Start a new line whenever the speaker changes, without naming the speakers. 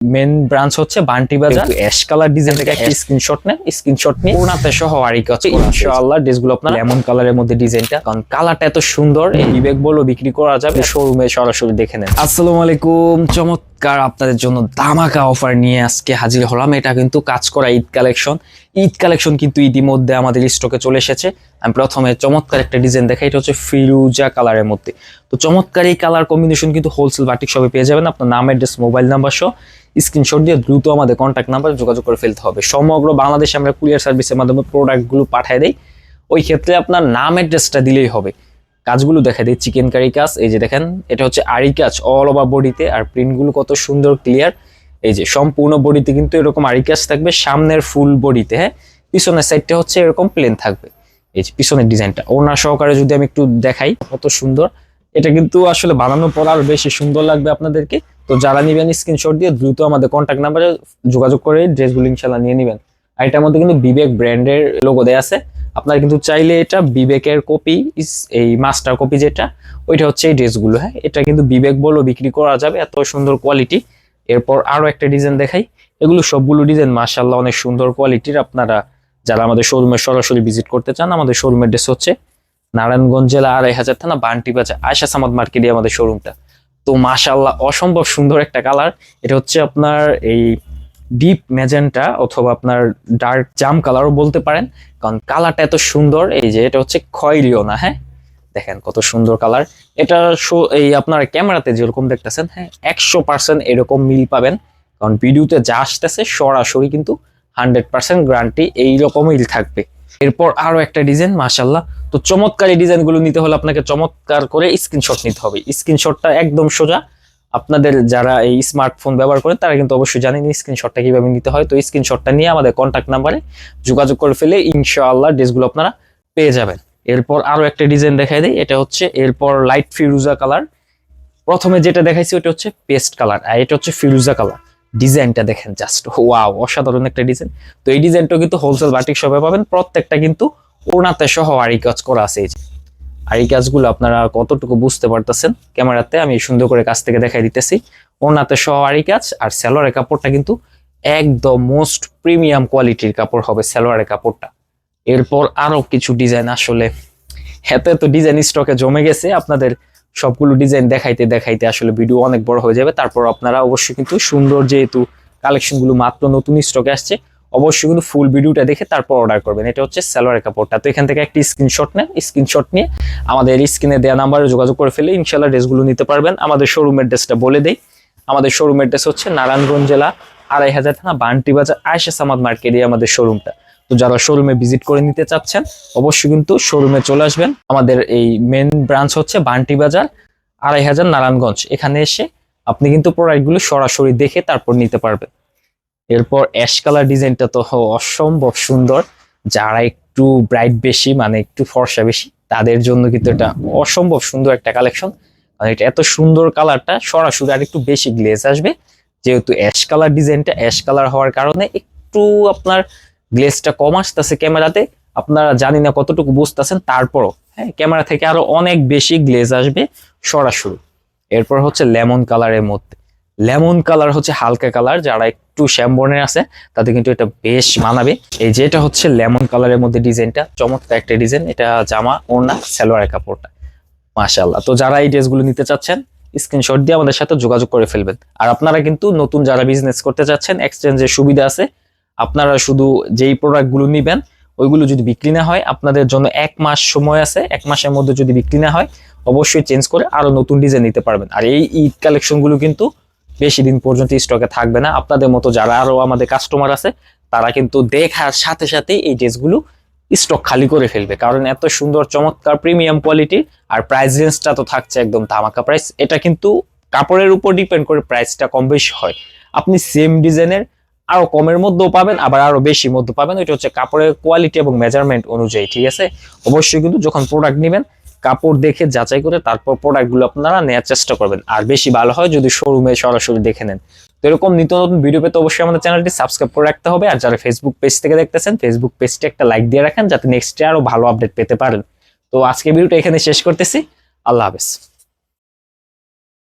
Main branch হচ্ছে বান্টি বাজার। Ash colour design থেকে একটা স্ক্রিনশট নেন। স্ক্রিনশট নিয়ে ওনাতে সহ আরই কাছে ইনশাআল্লাহ ড্রেসগুলো আপনার লেমন কালারের মধ্যে ডিজাইনটা কারণ কালারটা এত সুন্দর এই বিবেক বলো বিক্রি করা যাবে। শোরুমে সরাসরি দেখে নেন। আসসালামু আলাইকুম। চমৎকার আপনাদের জন্য দামাকা অফার নিয়ে আজকে হাজির হলাম। এটা কিন্তু কাজ করা ঈদ কালেকশন ঈদ কালেকশন কিন্তু ইতিমধ্যে আমাদের স্টকে চলে এসেছে। আমি প্রথমে চমৎকার একটা ডিজাইন দেখাই, এটা হচ্ছে ফিরুজা কালারের মধ্যে। তো চমৎকার এই কালার কম্বিনেশন কিন্তু হোলসেল বাটিক সবে পেয়ে যাবেন। আপনার নাম অ্যাড্রেস মোবাইল নাম্বার সহ স্ক্রিনশট দিয়ে দ্রুত আমাদের কন্ট্যাক্ট নাম্বার যোগাযোগ করে ফেলতে হবে। সমগ্র বাংলাদেশে আমরা কুরিয়ার সার্ভিসের মাধ্যমে প্রোডাক্টগুলো পাঠিয়ে দেই। ওই ক্ষেত্রে আপনার নাম অ্যাড্রেসটা দিলেই হবে। কাজগুলো দেখা দেয় চিকেন কারি কাজ, এই যে দেখেন, এটা হচ্ছে আরি কাজ অল ওভার বডিতে আর প্রিন্টগুলো কত সুন্দর ক্লিয়ার এই যে সম্পূর্ণ বডিতে কিন্তু এরকম আরি কাজ থাকবে, সামনের ফুল বডিতে হ্যাঁ? পিছনের সাইডটা হচ্ছে এরকম প্লেন থাকবে। এই যে পিছনের ডিজাইনটা ওনার সহকারে যদি আমি একটু দেখাই, কত সুন্দর। এটা কিন্তু আসলে বানানোর পর বেশি সুন্দর লাগবে আপনাদেরকে। তো যারা নিবেন স্ক্রিনশট দিয়ে, দ্রুত আমাদের কন্ট্যাক্ট নাম্বারে যোগাযোগ করে ড্রেসগুলো ইনশাল্লাহ নিয়ে নেবেন। আর এটার মধ্যে কিন্তু বিবেক ব্র্যান্ডের লোগো দেয়া আছে। আপনারা কিন্তু চাইলে এটা বিবেকের কপি এই মাস্টার কপি যেটা, ওইটা হচ্ছে এই ড্রেসগুলো হ্যাঁ? এটা কিন্তু বিবেক বলেও বিক্রি করা যাবে, এত সুন্দর কোয়ালিটি এরপর আরও একটা ডিজাইন দেখাই। এগুলো সবগুলো ডিজাইন মার্শাল্লাহ অনেক সুন্দর কোয়ালিটির আপনারা যারা আমাদের শোরুমে সরাসরি ভিজিট করতে চান, আমাদের শোরুমের ড্রেস হচ্ছে নারায়ণগঞ্জ জেলা আড়াই হাজার থানা, বান্টি বাজার আয়সা সামাদ মার্কেটে আমাদের শোরুমটা তো মাশাল্লাহ অসম্ভব সুন্দর একটা কালার এটা হচ্ছে আপনার এই ডিপ ম্যাজেন্টা অথবা আপনার ডার্ক জাম কালারও বলতে পারেন। কারণ কালারটা এত সুন্দর, এই যে এটা হচ্ছে খয়েরিও না হ্যাঁ? দেখেন কত সুন্দর কালার এটা শো- এই আপনার ক্যামেরাতে যেরকম দেখতেছেন হ্যাঁ একশো পার্সেন্ট এরকম মিল পাবেন। কারণ ভিডিওতে যা আসতেছে সরাসরি কিন্তু হান্ড্রেড পার্সেন্ট গ্যারান্টি এইরকম মিল থাকবে। এরপর আরও একটা ডিজাইন মাশাল্লাহ তো চমৎকার এই ডিজাইনগুলো নিতে হলে আপনাকে চমৎকার করে স্ক্রিনশট নিতে হবে। স্ক্রিনশটটা একদম সোজা। আপনাদের যারা এই স্মার্টফোন ব্যবহার করেন তারা কিন্তু অবশ্যই জানেন স্ক্রিনশটটা কীভাবে নিতে হয়। তো স্ক্রিনশটটা নিয়ে আমাদের কন্ট্যাক্ট নাম্বারে যোগাযোগ করে ফেলে ইনশাআল্লাহ ড্রেসগুলো আপনারা পেয়ে যাবেন। এরপর আরও একটা ডিজাইন দেখাই দেয় এটা হচ্ছে এরপর লাইট ফিরুজা কালার প্রথমে যেটা দেখাইছি ওটা হচ্ছে পেস্ট কালার আর এটা হচ্ছে ফিরুজা কালার ডিজাইনটা দেখেন জাস্ট ওয়াও অসাধারণ একটা ডিজাইন তো এই ডিজাইনটা কিন্তু হোলসেল বাটিক শপে পাবেন, প্রত্যেকটা কিন্তু ওনাতে সহ আরি কাজ করা আছে এই যে। আরি কাজগুলো আপনারা কতটুকু বুঝতে পারতেছেন ক্যামেরাতে, আমি সুন্দর করে কাছ থেকে দেখাই দিতেছি। ওনাতে সহ আরি কাজ আর স্যালোয়ারের কাপড়টা কিন্তু একদম মোস্ট প্রিমিয়াম কোয়ালিটির কাপড় হবে স্যালোয়ারের কাপড়টা। এরপর আরও কিছু ডিজাইন আসলে এত এত ডিজাইন স্টকে জমে গেছে, আপনাদের সবগুলো ডিজাইন দেখাইতে দেখাইতে আসলে ভিডিও অনেক বড় হয়ে যাবে। তারপর আপনারা অবশ্যই কিন্তু সুন্দর যেহেতু কালেকশনগুলো মাত্র নতুন স্টকে আসছে অবশ্যই কিন্তু ফুল ভিডিওটা দেখে তারপর অর্ডার করবেন। এটা হচ্ছে সালোয়ারের কাপড়টা। তো এখান থেকে একটি স্ক্রিনশট নেন। স্ক্রিনশট নিয়ে আমাদের স্ক্রিনে দেওয়া নাম্বারে যোগাযোগ করে ফেলে ইনশাল্লাহ ড্রেসগুলো নিতে পারবেন। আমাদের শোরুমের ড্রেসটা বলে দেই। আমাদের শোরুমের ড্রেস হচ্ছে নারায়ণগঞ্জ জেলা আড়াই হাজার থানা বান্টি বাজার আয়সা সামাদ মার্কেটে আমাদের শোরুমটা তো যারা শোরুমে ভিজিট করে নিতে চাচ্ছেন, অবশ্যই কিন্তু শোরুমে চলে আসবেন। আমাদের এই মেন ব্রাঞ্চ হচ্ছে বান্টি বাজার আড়াই হাজার নারায়ণগঞ্জ। এখানে এসে আপনি কিন্তু প্রোডাক্টগুলো সরাসরি দেখে তারপর নিতে পারবেন। এরপর অ্যাশ কালার ডিজাইনটা তো অসম্ভব সুন্দর। যারা একটু ব্রাইট বেশি মানে একটু ফর্সা বেশি, তাদের জন্য কিন্তু এটা অসম্ভব সুন্দর একটা কালেকশন মানে এটা এত সুন্দর কালারটা সরাসরি আর একটু বেশি গ্লেজ আসবে। যেহেতু অ্যাশ কালার ডিজাইনটা অ্যাশ কালার হওয়ার কারণে একটু আপনার গ্লেজটা কম আসতেছে ক্যামেরাতে। আপনারা জানি না কতটুকু বুঝতেছেন, তারপরও হ্যাঁ ক্যামেরা থেকে আরও অনেক বেশি গ্লেজ আসবে সরাসরি। এরপর হচ্ছে লেমন কালারের মধ্যে। লেমন কালার হচ্ছে হালকা কালার, যারা একটু শ্যামবর্ণের আছে, তাদের কিন্তু এটা বেশ মানাবে। এই যে এটা হচ্ছে লেমন কালারের মধ্যে ডিজাইনটা, চমৎকার একটা ডিজাইন, এটা জামা, ওড়না, সালোয়ারের কাপড়টা। মাশাল্লাহ তো যারা এই ড্রেসগুলো নিতে চাচ্ছেন, স্ক্রিনশট দিয়ে আমাদের সাথে যোগাযোগ করে ফেলবেন। আর আপনারা কিন্তু নতুন যারা বিজনেস করতে চাচ্ছেন এক্সচেঞ্জের সুবিধা আছে, আপনারা শুধু যেই প্রোডাক্টগুলো নিবেন, ওইগুলো যদি বিক্রি না হয়, আপনাদের জন্য এক মাস সময় আছে, এক মাসের মধ্যে যদি বিক্রি না হয়, অবশ্যই চেঞ্জ করে আরও নতুন ডিজাইন নিতে পারবেন। আর এই ঈদ কালেকশনগুলো কিন্তু বেশি দিন পর্যন্ত স্টকে থাকবে না। আপনাদের মতো যারা আরও আমাদের কাস্টমার আছে, তারা কিন্তু দেখার সাথে সাথে এই ড্রেসগুলো স্টক খালি করে ফেলবে। কারণ এত সুন্দর, চমৎকার প্রিমিয়াম কোয়ালিটির আর প্রাইস রেঞ্জটা তো থাকছে একদম ধামাকা প্রাইস এটা কিন্তু কাপড়ের উপর ডিপেন্ড করে প্রাইসটা কম বেশি হয়। আপনি সেম ডিজাইনের আরও কমের মধ্যেও পাবেন, আবার আরও বেশি মধ্যে পাবেন। ওইটা হচ্ছে কাপড়ের কোয়ালিটি এবং মেজারমেন্ট অনুযায়ী, ঠিক আছে? অবশ্যই কিন্তু যখন প্রোডাক্ট নেবেন কাপড় দেখে যাচাই করে তারপর প্রোডাক্টগুলো আপনারা নেওয়ার চেষ্টা করবেন। আর বেশি ভালো হয় যদি শোরুমে সরাসরি দেখে নেন। তো এরকম নিত্য নতুন ভিডিও পেতে অবশ্যই আমাদের চ্যানেলটি সাবস্ক্রাইব করে রাখতে হবে। আর যারা ফেসবুক পেজ থেকে দেখতেছেন ফেসবুক পেজটি একটা লাইক দিয়ে রাখেন, যাতে নেক্সট আরও ভালো আপডেট পেতে পারেন। তো আজকে ভিডিওটা এখানে শেষ করতেছি। আল্লাহ হাফেজ।